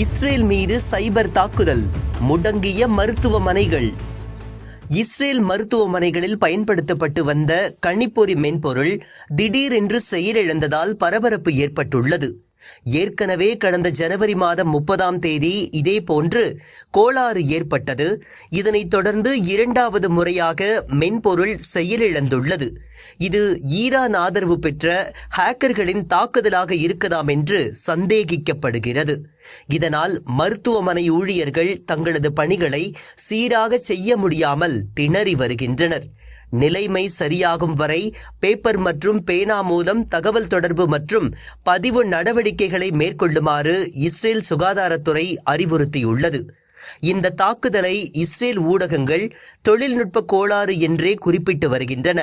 Israel மீது சைபர் தாக்குதல் முடங்கிய மருத்துவமனைகள். இஸ்ரேல் மருத்துவமனைகளில் பயன்படுத்தப்பட்டு வந்த கணிப்பொறி மென்பொருள் திடீரென்று செயலிழந்ததால் பரபரப்பு ஏற்பட்டுள்ளது. ஏற்கனவே கடந்த ஜனவரி மாதம் முப்பதாம் தேதி இதே போன்று கோளாறு ஏற்பட்டது. இதனைத் தொடர்ந்து இரண்டாவது முறையாக மென்பொருள் செயலிழந்துள்ளது. இது ஈரான் ஆதரவு பெற்ற ஹேக்கர்களின் தாக்குதலாக இருக்கலாம் என்று சந்தேகிக்கப்படுகிறது. இதனால் மருத்துவமனை ஊழியர்கள் தங்களது பணிகளை சீராக செய்ய முடியாமல் திணறி வருகின்றனர். நிலைமை சரியாகும் வரை பேப்பர் மற்றும் பேனா மூலம் தகவல் தொடர்பு மற்றும் பதிவு நடவடிக்கைகளை மேற்கொள்ளுமாறு இஸ்ரேல் சுகாதாரத்துறை அறிவுறுத்தியுள்ளது. இந்த தாக்குதலை இஸ்ரேல் ஊடகங்கள் தொழில்நுட்ப கோளாறு என்றே குறிப்பிட்டு வருகின்றன.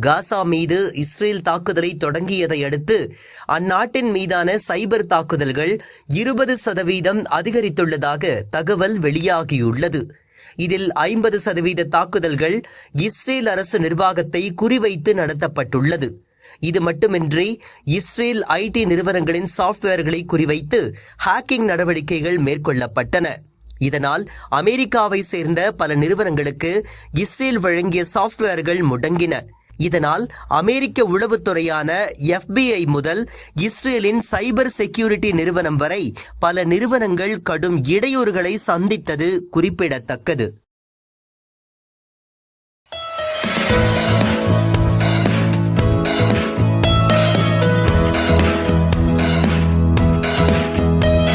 காசா மீது இஸ்ரேல் தாக்குதலை தொடங்கியதை அடுத்து அந்நாட்டின் மீதான சைபர் தாக்குதல்கள் இருபது சதவீதம் அதிகரித்துள்ளதாக தகவல் வெளியாகியுள்ளது. இதில் ஐம்பது சதவீத தாக்குதல்கள் இஸ்ரேல் அரசு நிர்வாகத்தை குறிவைத்து நடத்தப்பட்டுள்ளது. இது மட்டுமின்றி இஸ்ரேல் ஐடி நிறுவனங்களின் சாஃப்ட்வேர்களை குறிவைத்து ஹேக்கிங் நடவடிக்கைகள் மேற்கொள்ளப்பட்டன. இதனால் அமெரிக்காவை சேர்ந்த பல நிறுவனங்களுக்கு இஸ்ரேல் வழங்கிய சாஃப்ட்வேர்கள் முடங்கின. இதனால் அமெரிக்க உளவுத்துறையான எஃபிஐ முதல் இஸ்ரேலின் சைபர் செக்யூரிட்டி நிறுவனம் வரை பல நிறுவனங்கள் கடும் இடையூறுகளை சந்தித்தது குறிப்பிடத்தக்கது.